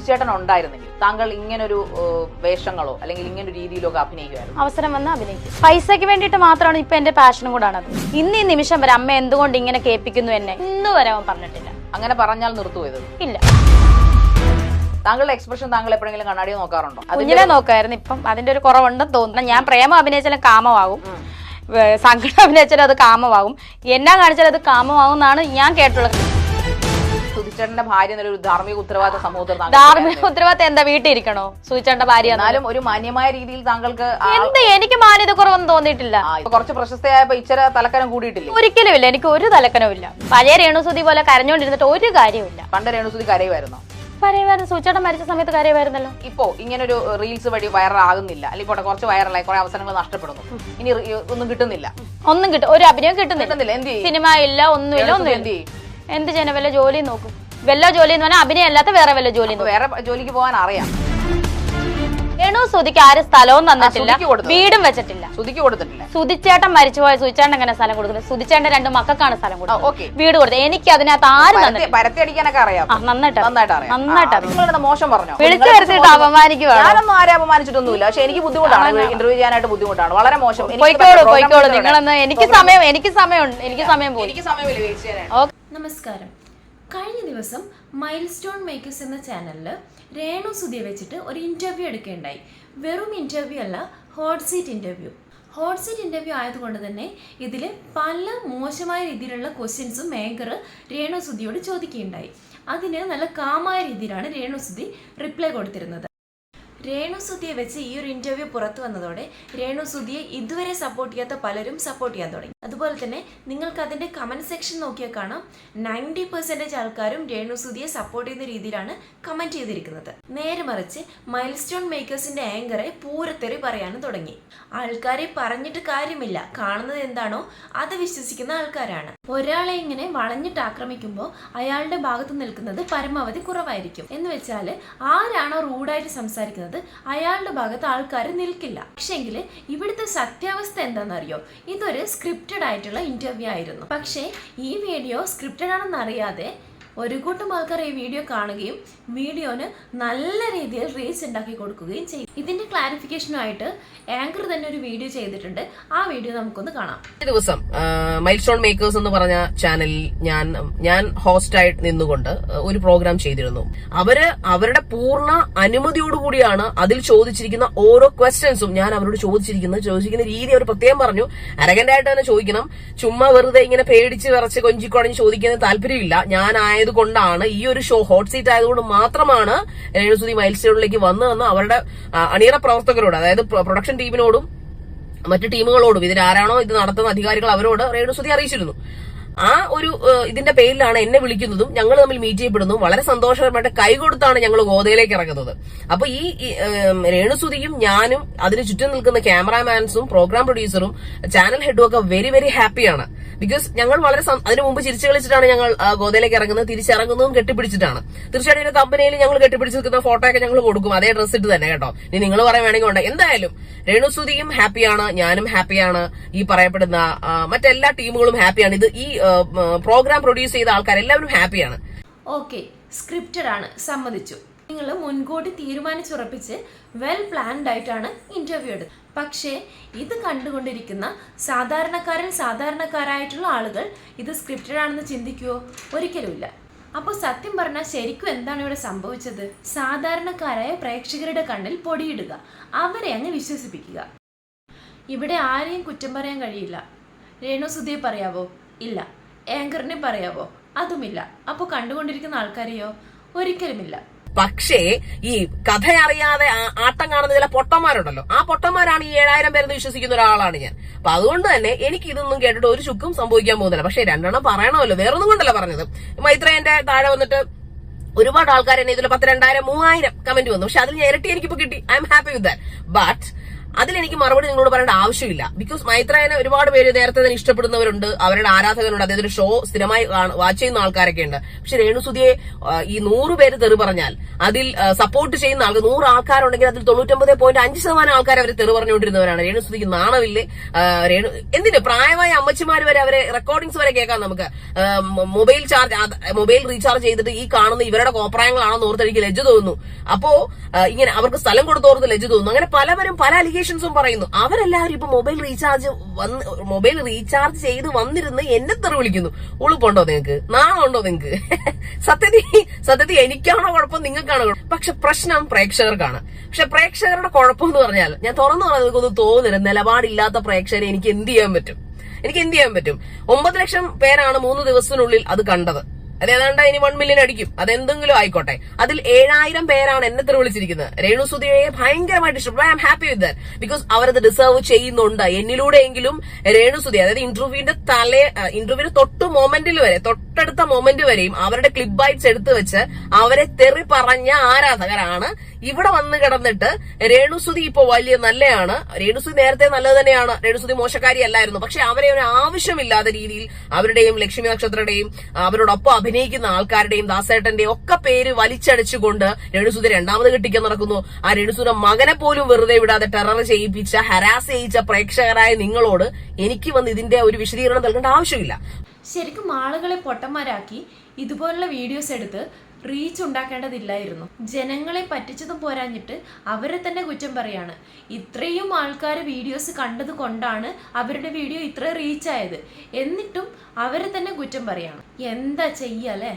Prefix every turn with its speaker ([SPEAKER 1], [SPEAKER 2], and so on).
[SPEAKER 1] സുധിച്ചേട്ടൻ ഉണ്ടായിരുന്നെങ്കിൽ താങ്കൾ ഇങ്ങനൊരു വേഷങ്ങളോ അല്ലെങ്കിൽ ഇങ്ങനൊരു രീതിയിലോ ഒക്കെ അഭിനയിക്കുമായിരുന്നു?
[SPEAKER 2] അവസരം വന്ന് അഭിനയിക്കും. പൈസയ്ക്ക് വേണ്ടിയിട്ട് മാത്രമാണ് ഇപ്പൊ എന്റെ പാഷനും കൂടാണ് അത്. ഇന്ന് ഈ നിമിഷം വരെ അമ്മ എന്തുകൊണ്ട് ഇങ്ങനെ കേൾപ്പിക്കുന്നു എന്നെ ഇന്ന് വരെ അവൻ പറഞ്ഞിട്ടില്ല.
[SPEAKER 1] അങ്ങനെ പറഞ്ഞാൽ നിർത്തുപോയത്
[SPEAKER 2] ഇല്ല.
[SPEAKER 1] താങ്കളുടെ എക്സ്പ്രഷൻ താങ്കൾ എപ്പോഴെങ്കിലും കണ്ണാടി നോക്കാറുണ്ടോ?
[SPEAKER 2] അതിങ്ങനെ നോക്കായിരുന്നു ഇപ്പം. അതിന്റെ ഒരു കുറവുണ്ടെന്ന് തോന്നുന്നു. ഞാൻ പ്രേമം അഭിനയിച്ചാലും കാമമാകും. സങ്കടം അഭിനയിച്ചാലും അത് കാമമാകും. എന്നാ കാണിച്ചാലും അത് കാമമാകും എന്നാണ് ഞാൻ കേട്ടുള്ളത്
[SPEAKER 1] സുധിച്ചേട്ടന്റെ ഭാര്യ എന്നൊരു ധാർമ്മിക ഉത്തരവാദിത്ത സമൂഹത്തിൽ
[SPEAKER 2] ധാർമ്മിക ഉത്തരവാദിത്തം എന്താ വീട്ടിൽ ഇരിക്കണോ? സൂചിച്ചേണ്ട ഭാര്യ എന്ന്.
[SPEAKER 1] എന്നാലും ഒരു മാന്യമായ രീതിയിൽ താങ്കൾക്ക്
[SPEAKER 2] എന്ത്? എനിക്ക് മാന്യത കുറവൊന്നും തോന്നിയിട്ടില്ല.
[SPEAKER 1] കുറച്ച് പ്രശസ്തയായപ്പോ ഇച്ചിരി തലക്കനം കൂടിയിട്ടില്ല?
[SPEAKER 2] ഒരിക്കലും ഇല്ല. എനിക്ക് ഒരു തലക്കനവും ഇല്ല. പഴയ രേണുസുതി പോലെ കരഞ്ഞോണ്ടിരുന്നിട്ട് ഒരു കാര്യമില്ല
[SPEAKER 1] പണ്ട് രേണുസുതി കരയുമായിരുന്നു?
[SPEAKER 2] സൂചേട്ടൻ മരിച്ച സമയത്ത് കരയുമായിരുന്നല്ലോ.
[SPEAKER 1] ഇപ്പോ ഒരു റീൽസ് വഴി വൈറലാകുന്നില്ല. അല്ലെങ്കിൽ പോട്ടെ കുറച്ച് വൈറലായി. കുറെ അവസരങ്ങൾ നഷ്ടപ്പെടുന്നു. ഇനി ഒന്നും കിട്ടുന്നില്ല.
[SPEAKER 2] ഒന്നും കിട്ടും. ഒരു അഭിനയം കിട്ടുന്നില്ല. സിനിമ ഇല്ല ഒന്നുമില്ല
[SPEAKER 1] ഇല്ല
[SPEAKER 2] ഒന്നും
[SPEAKER 1] എന്ത് ജനവല്ല
[SPEAKER 2] എന്ത് ചെയ്യണം? വല്ല ജോലി നോക്കും. വല്ല ജോലി എന്ന് പറഞ്ഞാൽ അഭിനയം അല്ലാത്ത വേറെ വല്ല ജോലി
[SPEAKER 1] വേറെ ജോലിക്ക് പോകാൻ അറിയാം.
[SPEAKER 2] വേണു സുതിക്ക് ആരും സ്ഥലവും തന്നിട്ടില്ല. വീടും വെച്ചിട്ടില്ല.
[SPEAKER 1] സുധിക്ക് കൊടുത്തിട്ടില്ല.
[SPEAKER 2] സുതിച്ചേട്ടൻ മരിച്ചുപോയ സുതിച്ചേട്ടൻ എങ്ങനെ സ്ഥലം കൊടുക്കുന്നത്? സുതിച്ചേട്ടൻ രണ്ട് മക്കൾക്കാണ് സ്ഥലം കൊടുക്കുന്നത്.
[SPEAKER 1] ഓക്കെ.
[SPEAKER 2] വീട് കൊടുത്തത് എനിക്ക് അതിനകത്ത് ആരും
[SPEAKER 1] പരത്തി
[SPEAKER 2] തന്നിട്ടില്ല.
[SPEAKER 1] പരത്തി അടിക്കാനൊക്കെ അറിയാം.
[SPEAKER 2] നന്നായിട്ട്
[SPEAKER 1] മോശം പറഞ്ഞു?
[SPEAKER 2] വിളിച്ചു
[SPEAKER 1] ഞാനൊന്നും ആരെ അപമാനിച്ചിട്ടൊന്നുമില്ല. പക്ഷെ എനിക്ക് ബുദ്ധിമുട്ടാണ്. ഇന്റർവ്യൂ ചെയ്യാനായിട്ട് ബുദ്ധിമുട്ടാണ്. വളരെ മോശം. എനിക്ക്
[SPEAKER 2] പോയിക്കോളൂ
[SPEAKER 1] program
[SPEAKER 2] പോയിക്കോളൂ. നിങ്ങളെന്ന് എനിക്ക് സമയം എനിക്ക് സമയമുണ്ട് എനിക്ക് സമയം പോയി.
[SPEAKER 1] എനിക്ക് സമയമില്ല വെയിറ്റ് ചെയ്യാനായിട്ട്
[SPEAKER 2] ഓക്കെ
[SPEAKER 3] നമസ്കാരം. കഴിഞ്ഞ ദിവസം മൈൽ സ്റ്റോൺ മേക്കേഴ്സ് എന്ന ചാനലിൽ രേണു സുധിയെ വെച്ചിട്ട് ഒരു ഇന്റർവ്യൂ എടുക്കുകയുണ്ടായി. വെറും ഇന്റർവ്യൂ അല്ല hot seat interview hot seat interview ആയതുകൊണ്ട് തന്നെ ഇതിൽ പല മോശമായ രീതിയിലുള്ള ക്വസ്റ്റ്യൻസും മേങ്കർ രേണു സുധിയോട് ചോദിക്കുകയുണ്ടായി. അതിന് നല്ല കാമായ രീതിയിലാണ് രേണു സുധി റിപ്ലൈ കൊടുത്തിരുന്നത്. രേണു സുധിയെ വെച്ച് ഈ ഒരു ഇന്റർവ്യൂ പുറത്തു വന്നതോടെ രേണു സുധിയെ ഇതുവരെ സപ്പോർട്ട് ചെയ്യാത്ത പലരും സപ്പോർട്ട് ചെയ്യാൻ തുടങ്ങി. അതുപോലെ തന്നെ നിങ്ങൾക്ക് അതിന്റെ കമന്റ് സെക്ഷൻ നോക്കിയാൽ കാണാം. നയന്റി പെർസെന്റേജ് ആൾക്കാരും രേണു സുധിയെ സപ്പോർട്ട് ചെയ്യുന്ന രീതിയിലാണ് കമന്റ് ചെയ്തിരിക്കുന്നത്. നേരെ മറിച്ച് മൈൽ സ്റ്റോൺ മേക്കേഴ്സിന്റെ ആങ്കറെ പൂരത്തെറി പറയാനും തുടങ്ങി. ആൾക്കാരെ പറഞ്ഞിട്ട് കാര്യമില്ല. കാണുന്നത് എന്താണോ അത് വിശ്വസിക്കുന്ന ആൾക്കാരാണ്. ഒരാളെ ഇങ്ങനെ വളഞ്ഞിട്ട് ആക്രമിക്കുമ്പോൾ അയാളുടെ ഭാഗത്ത് നിൽക്കുന്നത് പരമാവധി കുറവായിരിക്കും. എന്ന് വെച്ചാൽ ആരാണോ റൂഡായിട്ട് സംസാരിക്കുന്നത്? അയാളുടെ ഭാഗത്ത് ആൾക്കാർ നിൽക്കില്ല. പക്ഷേങ്കിൽ ഇവിടുത്തെ സത്യാവസ്ഥ എന്താണെന്നറിയോ? ഇതൊരു സ്ക്രിപ്റ്റഡ് ആയിട്ടുള്ള ഇന്റർവ്യൂ ആയിരുന്നു. പക്ഷേ ഈ വീഡിയോ സ്ക്രിപ്റ്റഡ് ആണെന്ന് അറിയാതെ ഒരു കൂട്ടം ആൾക്കാർ ഈ വീഡിയോ കാണുകയും വീഡിയോന് നല്ല രീതിയിൽ റീച്ച് ഉണ്ടാക്കി കൊടുക്കുകയും ചെയ്യും ഇതിന്റെ ക്ലാരിഫിക്കേഷനുമായിട്ട് ആങ്കർ തന്നെ ഒരു വീഡിയോ ചെയ്തിട്ടുണ്ട്. ആ വീഡിയോ നമുക്കൊന്ന് കാണാം.
[SPEAKER 4] ദിവസം മൈൽ സ്റ്റോൺ മേക്കേഴ്സ് എന്ന് പറഞ്ഞ ചാനലിൽ ഞാൻ ഞാൻ ഹോസ്റ്റായിട്ട് നിന്നുകൊണ്ട് ഒരു പ്രോഗ്രാം ചെയ്തിരുന്നു. അവർ അവരുടെ പൂർണ അനുമതിയോടുകൂടിയാണ് അതിൽ ചോദിച്ചിരിക്കുന്ന ഓരോ ക്വസ്റ്റ്യൻസും ഞാൻ അവരോട് ചോദിച്ചിരിക്കുന്നത് ചോദിച്ചിരിക്കുന്ന രീതി അവർ പ്രത്യേകം പറഞ്ഞു. അരകന്റെ ആയിട്ട് തന്നെ ചോദിക്കണം. ചുമ്മാ വെറുതെ ഇങ്ങനെ പേടിച്ച് വിറച്ച് കൊഞ്ചിക്കൊടഞ്ഞ് ചോദിക്കുന്ന താല്പര്യമില്ല. ഞാൻ ആയതുകൊണ്ടാണ് ഈ ഒരു ഷോ ഹോട്ട് സീറ്റ് ആയതുകൊണ്ട് മാത്രമാണ് രേണുസുതി മൈൽ സ്റ്റോണിലേക്ക് വന്നതെന്ന് അവരുടെ അണിയറ പ്രവർത്തകരോട് അതായത് പ്രൊഡക്ഷൻ ടീമിനോടും മറ്റു ടീമുകളോടും ഇതിൽ ആരാണോ ഇത് നടത്തുന്ന അധികാരികൾ അവരോട് രേണുസുതി അറിയിച്ചിരുന്നു. ആ ഒരു ഇതിന്റെ പേരിലാണ് എന്നെ വിളിക്കുന്നതും ഞങ്ങൾ തമ്മിൽ മീറ്റ് ചെയ്യപ്പെടുന്നു വളരെ സന്തോഷകരമായിട്ട് കൈകൊടുത്താണ് ഞങ്ങൾ ഗോതയിലേക്ക് ഇറങ്ങുന്നത്. അപ്പൊ ഈ രേണുസുതിയും ഞാനും അതിന് ചുറ്റും നിൽക്കുന്ന ക്യാമറാമാൻസും പ്രോഗ്രാം പ്രൊഡ്യൂസറും ചാനൽ ഹെഡും ഒക്കെ വെരി വെരി ഹാപ്പിയാണ് ബിക്കോസ് ഞങ്ങൾ വളരെ അതിനു മുമ്പ് ചിരിച്ചു കളിച്ചിട്ടാണ് ഞങ്ങൾ ഗോതയിലേക്ക് ഇറങ്ങുന്നത് തിരിച്ചിറങ്ങുന്നതും കെട്ടിപ്പിടിച്ചിട്ടാണ്. തീർച്ചയായിട്ടും കമ്പനിയിൽ ഞങ്ങൾ കെട്ടിപ്പിടിച്ച് നിൽക്കുന്ന ഫോട്ടോ ഒക്കെ ഞങ്ങൾ കൊടുക്കും. അതേ ഡ്രസ് ഇട്ട് തന്നെ കേട്ടോ. ഇനി നിങ്ങൾ പറയാൻ വേണമെങ്കിൽ ഉണ്ട് എന്തായാലും രേണുസുതിയും ഹാപ്പിയാണ് ഞാനും ഹാപ്പിയാണ് ഈ പറയപ്പെടുന്ന മറ്റെല്ലാ ടീമുകളും ഹാപ്പിയാണ് ഇത് ഈ പ്രോഗ്രാം പ്രൊഡ്യൂസ് ചെയ്ത ആൾക്കാർ എല്ലാവരും ഹാപ്പിയാണ്.
[SPEAKER 3] ഓക്കെ സ്ക്രിപ്റ്റഡ് ആണ് സമ്മതിച്ചു. നിങ്ങൾ മുൻകൂട്ടി തീരുമാനിച്ചുറപ്പിച്ച് വെൽ പ്ലാൻഡ് ആയിട്ടാണ് ഇന്റർവ്യൂ എടുത്തത്. പക്ഷേ ഇത് കണ്ടുകൊണ്ടിരിക്കുന്ന സാധാരണക്കാരൻ സാധാരണക്കാരായിട്ടുള്ള ആളുകൾ ഇത് സ്ക്രിപ്റ്റഡ് ആണെന്ന് ചിന്തിക്കുവോ? ഒരിക്കലുമില്ല. അപ്പോൾ സത്യം പറഞ്ഞാൽ ശരിക്കും എന്താണ് ഇവിടെ സംഭവിച്ചത്? സാധാരണക്കാരായ പ്രേക്ഷകരുടെ കണ്ണിൽ പൊടിയിടുക അവരെ അങ്ങ് വിശ്വസിപ്പിക്കുക. ഇവിടെ ആരെയും കുറ്റം പറയാൻ കഴിയില്ല. രേണു സുധിയെ പറയാവോ? ഇല്ല. ആങ്കറിനെ പറയാവോ? അതുമില്ല. അപ്പോൾ കണ്ടുകൊണ്ടിരിക്കുന്ന ആൾക്കാരെയോ? ഒരിക്കലുമില്ല.
[SPEAKER 4] പക്ഷേ ഈ കഥ അറിയാതെ ആട്ടം കാണുന്ന ചില പൊട്ടന്മാരുണ്ടല്ലോ. ആ പൊട്ടന്മാരാണ് ഈ ഏഴായിരം പേരെന്ന് വിശ്വസിക്കുന്ന ഒരാളാണ് ഞാൻ. അപ്പൊ അതുകൊണ്ട് തന്നെ എനിക്ക് ഇതൊന്നും കേട്ടിട്ട് ഒരു ചുക്കും സംഭവിക്കാൻ പോകുന്നില്ല. പക്ഷെ രണ്ടെണ്ണം പറയണമല്ലോ. വേറൊന്നും കൊണ്ടല്ല പറഞ്ഞത്. മൈത്രേന്റെ താഴെ വന്നിട്ട് ഒരുപാട് ആൾക്കാർ എന്നെ ഇതിൽ പത്ത് രണ്ടായിരം മൂവായിരം കമന്റ് വന്നു. പക്ഷെ അതിൽ ഞാൻ ഇരട്ടി എനിക്കിപ്പോ കിട്ടി. I'm happy with that but അതിലെനിക്ക് മറുപടി നിങ്ങളോട് പറയേണ്ട ആവശ്യമില്ല. ബിക്കോസ് മൈത്രേനെ ഒരുപാട് പേര് നേരത്തെ തന്നെ ഇഷ്ടപ്പെടുന്നവരുണ്ട്. അവരുടെ ആരാധകരുണ്ട്. അതായത് ഒരു ഷോ സ്ഥിരമായി വാച്ച് ചെയ്യുന്ന ആൾക്കാരൊക്കെ ഉണ്ട്. പക്ഷെ രേണുസുതിയെ ഈ നൂറ് പേര് തെറി പറഞ്ഞാൽ അതിൽ സപ്പോർട്ട് ചെയ്യുന്ന ആൾക്ക് നൂറ് ആൾക്കാരുണ്ടെങ്കിൽ അതിൽ തൊണ്ണൂറ്റൊമ്പത് പോയിന്റ് അഞ്ച് ശതമാനം ആൾക്കാർ അവർ തെറി പറഞ്ഞുകൊണ്ടിരുന്നവരാണ്. രേണുസുതിക്ക് നാണമില്ലേ? രേണു എന്തിന്? പ്രായമായ അമ്മച്ചിമാർ വരെ അവരെ റെക്കോർഡിങ്സ് വരെ കേൾക്കാം നമുക്ക്. മൊബൈൽ ചാർജ് മൊബൈൽ റീചാർജ് ചെയ്തിട്ട് ഈ കാണുന്ന ഇവരുടെ കോപ്രായങ്ങളാണെന്ന് ഓർത്ത് എനിക്ക് ലജ്ജ തോന്നുന്നു. അപ്പോ ഇങ്ങനെ അവർക്ക് സ്ഥലം കൊടുത്തോർത്ത് ലജ്ജ തോന്നുന്നു. അങ്ങനെ പലവരും പല അലിഗേഷൻസും പറയുന്നു. അവരെല്ലാവരും ഇപ്പൊ മൊബൈൽ റീചാർജ് വന്ന് മൊബൈൽ റീചാർജ് ചെയ്ത് വന്നിരുന്ന് എന്നെ തെറി വിളിക്കുന്നു. ഉളുപ്പുണ്ടോ നിങ്ങൾക്ക് നാണമുണ്ടോ നിങ്ങൾക്ക് സത്യത്തിൽ സത്യത്തിൽ എനിക്കാണോ കുഴപ്പം? നിങ്ങൾക്കാണോ പക്ഷെ പ്രശ്നം പ്രേക്ഷകർക്കാണ്. പക്ഷെ പ്രേക്ഷകരുടെ കുഴപ്പം എന്ന് പറഞ്ഞാൽ ഞാൻ തുറന്നു പറഞ്ഞാൽ നിങ്ങൾക്കൊന്നും തോന്നരുത്. നിലപാടില്ലാത്ത പ്രേക്ഷകരെ എനിക്ക് എന്ത് ചെയ്യാൻ പറ്റും? എനിക്ക് എന്ത് ചെയ്യാൻ പറ്റും? ഒമ്പത് ലക്ഷം പേരാണ് മൂന്ന് ദിവസത്തിനുള്ളിൽ അത് കണ്ടത്. അത് ഏതാണ്ട് ഇനി വൺ മില്യൺ അടിക്കും. അതെന്തെങ്കിലും ആയിക്കോട്ടെ. അതിൽ ഏഴായിരം പേരാണ് എന്നെ തെറി വിളിച്ചിരിക്കുന്നത്. രേണു സുധിയെ ഭയങ്കരമായിട്ട് ഇഷ്ടപ്പെട്ടു. I am happy with that because അവരത് ഡിസേർവ് ചെയ്യുന്നുണ്ട്. എന്നിലൂടെയെങ്കിലും രേണു സുധി അതായത് ഇന്റർവ്യൂവിന്റെ തലേ ഇന്റർവ്യൂവിന്റെ തൊട്ട് മൊമെന്റിൽ വരെ തൊട്ടടുത്ത മൊമെന്റ് വരെയും അവരുടെ ക്ലിപ്പ് ബൈറ്റ്സ് എടുത്തു വെച്ച് അവരെ തെറി പറഞ്ഞ ആരാധകരാണ്. ഇവിടെ വന്ന് കിടന്നിട്ട് രേണുസുതി ഇപ്പൊ വലിയ നല്ലതാണ് രേണുസുതി നേരത്തെ നല്ലത് തന്നെയാണ്. രേണുസുതി മോശക്കാരി അല്ലായിരുന്നു പക്ഷെ അവരെ ഒരു ആവശ്യമില്ലാത്ത രീതിയിൽ അവരുടെയും ലക്ഷ്മി നക്ഷത്രയുടെയും അവരോടൊപ്പം അഭിനയിക്കുന്ന ആൾക്കാരുടെയും ദാസേട്ടന്റെയും ഒക്കെ പേര് വലിച്ചടിച്ചുകൊണ്ട് രേണുസുതി രണ്ടാമത് കെട്ടിക്കാൻ നടക്കുന്നു. ആ രേണുസുയുടെ മകനെ പോലും വെറുതെ വിടാതെ ടെറർ ചെയ്യിപ്പിച്ച ഹരാസ് ചെയ്യിച്ച പ്രേക്ഷകരായ നിങ്ങളോട് എനിക്ക് വന്ന് ഇതിന്റെ ഒരു വിശദീകരണം നൽകേണ്ട ആവശ്യമില്ല.
[SPEAKER 3] ശരിക്കും ആളുകളെ പൊട്ടന്മാരാക്കി ഇതുപോലുള്ള വീഡിയോസ് എടുത്ത് റീച്ച് ഉണ്ടാക്കേണ്ടതില്ലായിരുന്നു. ജനങ്ങളെ പറ്റിച്ചതും പോരാഞ്ഞിട്ട് അവരെ തന്നെ കുറ്റം പറയാണ്. ഇത്രയും ആൾക്കാർ വീഡിയോസ് കണ്ടത് കൊണ്ടാണ് അവരുടെ വീഡിയോ ഇത്ര റീച്ച് ആയത് എന്നിട്ടും അവരെ തന്നെ കുറ്റം പറയാണ്. എന്താ ചെയ്യല്ലേ